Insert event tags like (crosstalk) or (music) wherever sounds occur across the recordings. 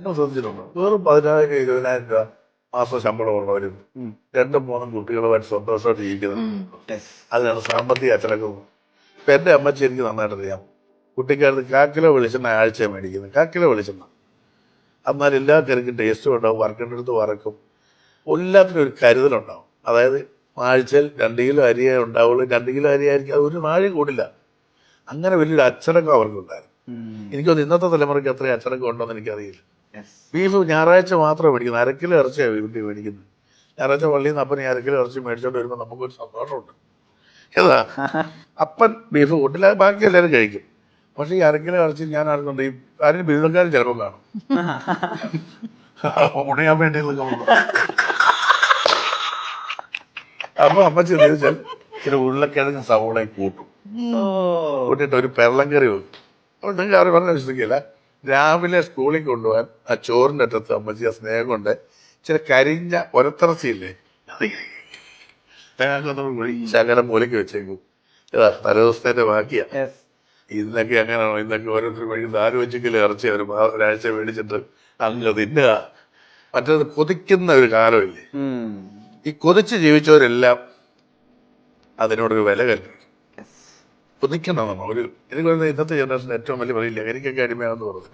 നിങ്ങൾ ശ്രദ്ധിച്ചിട്ടുണ്ട്? വെറും പതിനായിരം ഇരുപതിനായിരം രൂപ മാസം ശമ്പളമുള്ളവരും ഉള്ളവരും രണ്ടും മൂന്നും കുട്ടികളുമായിട്ട് സന്തോഷമായിട്ട് ജീവിക്കുന്നത്. Yes. അതിനാണ് സാമ്പത്തിക അച്ചടക്കം. ഇപ്പൊ എന്റെ അമ്മച്ചി എനിക്ക് നന്നായിട്ട് അറിയാം. കുട്ടിക്കാലത്ത് കാക്കില വെളിച്ചെണ്ണ ആഴ്ച മേടിക്കുന്നത് കാക്കില വെളിച്ചെണ്ണ. എന്നാൽ എല്ലാ കറിക്കും ടേസ്റ്റും ഉണ്ടാവും വറക്കേണ്ട അടുത്ത് വറക്കും. എല്ലാത്തിനും ഒരു കരുതലുണ്ടാവും. അതായത് ആഴ്ചയിൽ രണ്ട് കിലോ അരിയേ ഉണ്ടാവുള്ളൂ രണ്ട് കിലോ അരി ആയിരിക്കും. അത് ഒരു നാഴെ കൂടില്ല. അങ്ങനെ വലിയൊരു അച്ചടക്കം അവർക്കുണ്ടായിരുന്നു. എനിക്കൊന്ന് ഇന്നത്തെ തലമുറയ്ക്ക് അത്രയും അച്ചടക്കം ഉണ്ടോയെന്ന് എനിക്കറിയില്ല. Yes. ബീഫ് ഞായറാഴ്ച മാത്രമേ മേടിക്കുന്നത് അരക്കിലോ ഇറച്ചിയാണ് വീട്ടിൽ മേടിക്കുന്നത്. ഞായറാഴ്ച പള്ളിയിൽ നിന്ന് അപ്പൻ ഈ അരക്കിലോ ഇറച്ചി മേടിച്ചോണ്ട് വരുമ്പോൾ നമുക്കൊരു സന്തോഷമുണ്ട്. ഏതാ? (laughs) അപ്പൻ ബീഫ് കൂട്ടില്ല ബാക്കി എല്ലാവരും കഴിക്കും. പക്ഷെ ഈ അരക്കിലോ ഇറച്ചി ഞാൻ അറിഞ്ഞുണ്ട് ഈ ആരും ബിരുദക്കാരും ചിലപ്പോൾ കാണും. (laughs) ഉണയാൻ വേണ്ടിയുള്ള അപ്പൊ അമ്മ ചോദിച്ചാൽ ചില ഉരുളക്കിഴങ്ങ് സവോളയും കൂട്ടും. കൂട്ടിയിട്ട് ഒരു പെരളം കറി വെക്കും. അപ്പോൾ നിങ്ങൾക്ക് ആരും പറഞ്ഞ വിശ്വസിക്കില്ല രാവിലെ സ്കൂളിൽ കൊണ്ടുപോകാൻ ആ ചോറിന്റെ അറ്റത്ത് അമ്മച്ചി ആ സ്നേഹം കൊണ്ട് ചില കരിഞ്ഞ ഒരത്തിറച്ചിയില്ലേ? ശകലം മൂലയ്ക്ക് വെച്ചേക്കും. ഇതാ തലേദിവസത്തിന്റെ ബാക്കിയാ. ഇന്നൊക്കെ അങ്ങനെയാണോ ഇന്നൊക്കെ ഓരോരുത്തർ വഴി ആര് വെച്ചെങ്കിലും ഇറച്ചി അവർ ഒരാഴ്ച മേടിച്ചിട്ട് അങ്ങ് തിന്നുക. മറ്റേത് കൊതിക്കുന്ന ഒരു കാലമില്ലേ ഈ കൊതിച്ച് ജീവിച്ചവരെല്ലാം അതിനോടൊരു വില Yes. കൊതിക്കണം നമ്മൾ ഒരു എനിക്ക് പറയുന്നത് ഇന്നത്തെ ജനറേഷൻ ഏറ്റവും വലിയ പറയില്ല എനിക്കൊക്കെ അടിമയാണെന്ന് പറഞ്ഞു.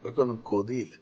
ഇവർക്കൊന്നും കൊതിയില്ല.